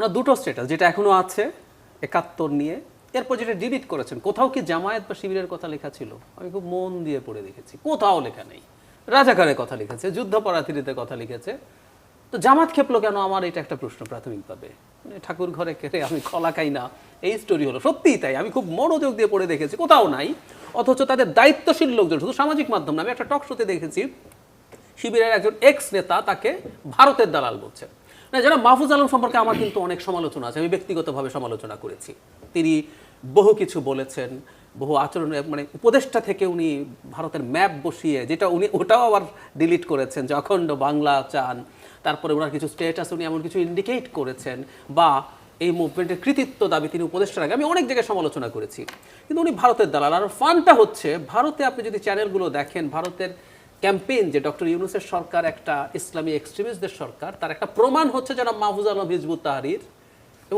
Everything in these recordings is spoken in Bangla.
ওনার দুটো স্ট্যাটাস যেটা এখনও আছে, একাত্তর নিয়ে, এরপর যেটা ডিলিট করেছেন, কোথাও কি জামায়াত বা শিবিরের কথা লেখা ছিল? আমি খুব মন দিয়ে পড়ে দেখেছি, কোথাও লেখা নেই। রাজাকারের কথা লিখেছে, যুদ্ধপরাধীদের কথা লিখেছে। তো জামাত খেপলো কেন? আমার এটা একটা প্রশ্ন প্রাথমিকভাবে মানে ঠাকুর ঘরে কেটে আমি কলা খাই না, এই স্টোরি হলো। সত্যিই তাই, আমি খুব মনোযোগ দিয়ে পড়ে দেখেছি, কোথাও নাই। অথচ তাদের দায়িত্বশীল লোকজন, শুধু সামাজিক মাধ্যম না, আমি একটা টক শোতে দেখেছি, শিবিরের একজন এক্স নেতা তাকে ভারতের দালাল বলছে। না যারা মাহফুজ আলম সম্পর্কে আমার কিন্তু অনেক সমালোচনা আছে, আমি ব্যক্তিগতভাবে সমালোচনা করেছি। তিনি বহু কিছু বলেছেন, বহু আচরণ মানে উপদেষ্টা থেকে উনি ভারতের ম্যাপ বসিয়ে, যেটা উনি, ওটাও আবার ডিলিট করেছেন, যে অখণ্ড বাংলা চান, তারপরে ওনার কিছু স্টেটাস উনি এমন কিছু ইন্ডিকেট করেছেন, বা এই মুভমেন্টের কৃতিত্ব দাবি তিনি উপদেষ্টার আগে, আমি অনেক জায়গায় সমালোচনা করেছি। কিন্তু উনি ভারতের দালাল, আর ফানটা হচ্ছে, ভারতে আপনি যদি চ্যানেলগুলো দেখেন, ভারতের ক্যাম্পেইন যে ডক্টর ইউনুসের সরকার, একটা ইসলামী এক্সট্রিমিস্টদের সরকার, তার একটা প্রমাণ হচ্ছে যেন মাহফুজ আলম হিজবুত তাহারির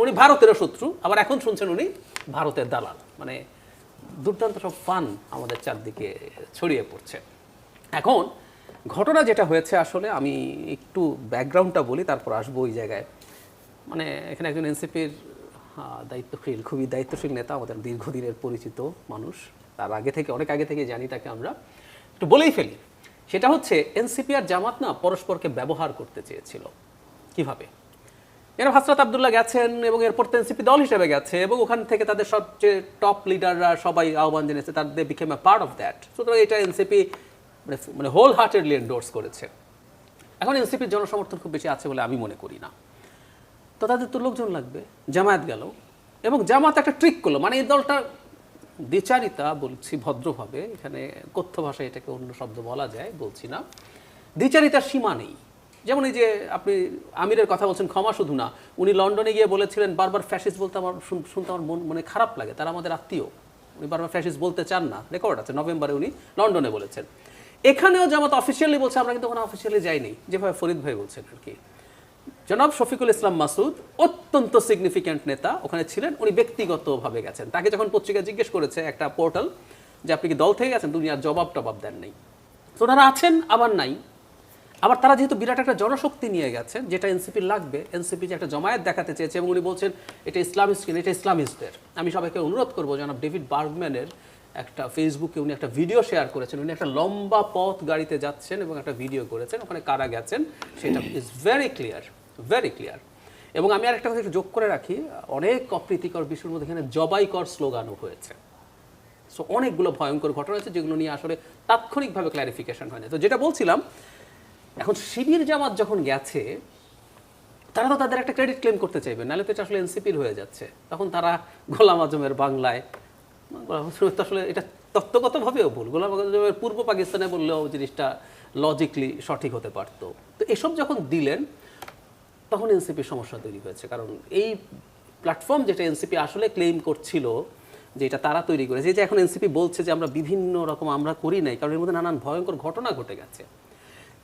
উনি ভারতেরও শত্রু। আবার এখন শুনছেন উনি ভারতের দালাল। মানে দুর্দান্ত সব ফান আমাদের চারদিকে ছড়িয়ে পড়ছে। এখন ঘটনা যেটা হয়েছে আসলে আমি একটু ব্যাকগ্রাউন্ডটা বলি, তারপর আসব ওই জায়গায়। মানে এখানে একজন এনসিপির দায়িত্বশীল, খুবই দায়িত্বশীল নেতা, আমাদের দীর্ঘদিনের পরিচিত মানুষ। তার আগে থেকে, অনেক আগে থেকে জানি তাকে আমরা। একটু বলেই ফেলি সেটা হচ্ছে এনসিপি আর জামাত না পরস্পরকে ব্যবহার করতে চেয়েছিল। কীভাবে? এরা হাসরাত আবদুল্লাহ গেছেন এবং এরপর তো এনসিপি দল হিসেবে গেছে এবং ওখান থেকে তাদের সবচেয়ে টপ লিডাররা সবাই আহ্বান জানিয়েছে তাদের become a part of that সুতরাং এটা এনসিপি মানে মানে হোল হার্টেডলি এন্ডোর্স করেছে। এখন এনসিপির জনসমর্থন খুব বেশি আছে বলে আমি মনে করি না। তো তাদের তো লোকজন লাগবে, জামায়াত গেল এবং জামাত একটা ট্রিক করল। মানে এই দলটা দ্বিচারিতা বলছি ভদ্রভাবে, এখানে কথ্য ভাষায় এটাকে অন্য শব্দ বলা যায়, বলছি না। দ্বিচারিতার সীমা নেই। যেমন এই যে আপনি আমিরের কথা বলছেন, ক্ষমা শুধু না, উনি লন্ডনে গিয়ে বলেছিলেন, বারবার ফ্যাসিস্ট বলতে আমার শুনতে আমার মন মানে খারাপ লাগে, তারা আমাদের আত্মীয়। উনি বারবার ফ্যাসিস্ট বলতে চান না, রেকর্ড আছে, নভেম্বরে উনি লন্ডনে বলেছেন। এখানেও জামাত অফিসিয়ালি বলছে, আমরা কিন্তু ওখানে অফিসিয়ালি যাইনি, যেভাবে ফরিদ ভাই বলছেন আর কি। জনাব শফিকুল ইসলাম মাসুদ, অত্যন্ত সিগনিফিক্যান্ট নেতা, ওখানে ছিলেন। উনি ব্যক্তিগতভাবে গেছেন। তাকে যখন পত্রিকা জিজ্ঞেস করেছে একটা পোর্টাল যে আপনি কি দল থেকে গেছেন, দুনিয়ার জবাব টবাব দেন নাই। তো ওনারা আছেন, আবার নাই। আবার তারা যেহেতু বিরাট একটা জনশক্তি নিয়ে গেছেন, যেটা এনসিপি লাগবে, এনসিপি যে একটা জমায়েত দেখাতে চেয়েছে এবং উনি বলছেন, এটা ইসলামিস্ট কিনা, এটা ইসলামিস্টদের। আমি সবাইকে অনুরোধ করব জনাব ডেভিড বার্গম্যানের একটা ফেসবুকে উনি একটা ভিডিও শেয়ার করেছেন। উনি একটা লম্বা পথ গাড়িতে যাচ্ছেন এবং একটা ভিডিও করেছেন, ওখানে কারা গেছেন, সেটা is very clear very clear এবং আমি আর একটা কথা যোগ করে রাখি, অনেক অপ্রীতিকর বিষয়ের মধ্যে এখানে জবাইকর স্লোগানও হয়েছে। সো অনেকগুলো ভয়ঙ্কর ঘটনা আছে যেগুলো নিয়ে আসলে তাৎক্ষণিকভাবে ক্ল্যারিফিকেশন হয় না। তো যেটা বলছিলাম, এখন শিবির জামাত যখন গেছে, তারা তো তাদের একটা ক্রেডিট ক্লেম করতে চাইবে, নাহলে তো এটা আসলে এনসিপির হয়ে যাচ্ছে। তখন তারা গোলাম আজমের বাংলায়, গোলাম আজমের তো আসলে এটা তত্ত্বগতভাবেও ভুল। গোলাম আজমের পূর্ব পাকিস্তানে বললেও জিনিসটা লজিকলি সঠিক হতে পারতো। তো এসব যখন দিলেন তখন এনসিপির সমস্যা তৈরি হয়েছে। কারণ এই প্ল্যাটফর্ম যেটা এনসিপি আসলে ক্লেম করছিল, যে এটা তারা তৈরি করেছে যে এখন এনসিপি বলছে যে আমরা বিভিন্ন রকম আমরা করি নাই, কারণ এর মধ্যে নানান ভয়ঙ্কর ঘটনা ঘটে গেছে।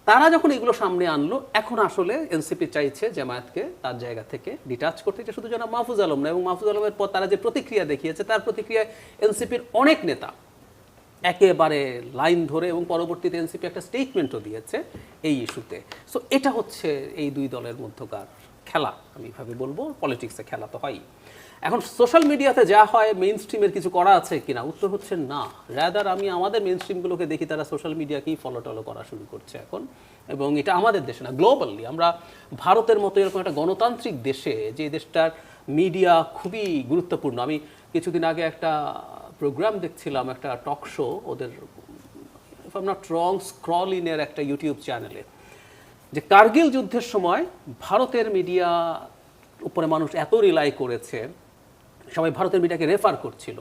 তারা যখন এগুলো সামনে আনলো, এখন আসলে এনসিপি চাইছে জামায়াতকে তার জায়গা থেকে ডিটাচ করতে। শুধু জানা মাহফুজ আলম না, এবং মাহফুজ আলমের পর তারা যে প্রতিক্রিয়া দেখিয়েছে, তার প্রতিক্রিয়ায় এনসিপির অনেক নেতা একেবারে লাইন ধরে এবং পরবর্তীতে এনসিপি একটা স্টেটমেন্টও দিয়েছে এই ইস্যুতে। সো এটা হচ্ছে এই দুই দলের মধ্যকার খেলা, আমি এভাবে বলব। পলিটিক্সে খেলা তো হয়ই। এখন সোশ্যাল মিডিয়াতে যা হয় মেইন স্ট্রিমের কিছু করা আছে কিনা? উত্তর হচ্ছে না। র্যাদার আমি আমাদের মেইন স্ট্রিমগুলোকে দেখি, তারা সোশ্যাল মিডিয়াকেই ফলো টলো করা শুরু করছে এখন। এবং এটা আমাদের দেশে না গ্লোবালি আমরা ভারতের মতো এরকম একটা গণতান্ত্রিক দেশে, যে দেশটার মিডিয়া খুবই গুরুত্বপূর্ণ। আমি কিছুদিন আগে একটা প্রোগ্রাম দেখছিলাম, একটা টক শো ওদের নট রং স্ক্রল ইনের একটা ইউটিউব চ্যানেলে যে কার্গিল যুদ্ধের সময় ভারতের মিডিয়া উপরে মানুষ এত রিলাই করেছে, সবাই ভারতের মিডিয়াকে রেফার করছিল।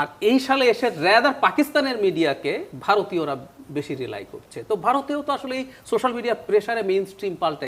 আর এই সালে এসে র্যাদার পাকিস্তানের মিডিয়াকে ভারতীয়রা বেশি রিলাই করছে। তো ভারতেও তো আসলে এই সোশ্যাল মিডিয়া প্রেশারে মেইন স্ট্রিম পাল্টে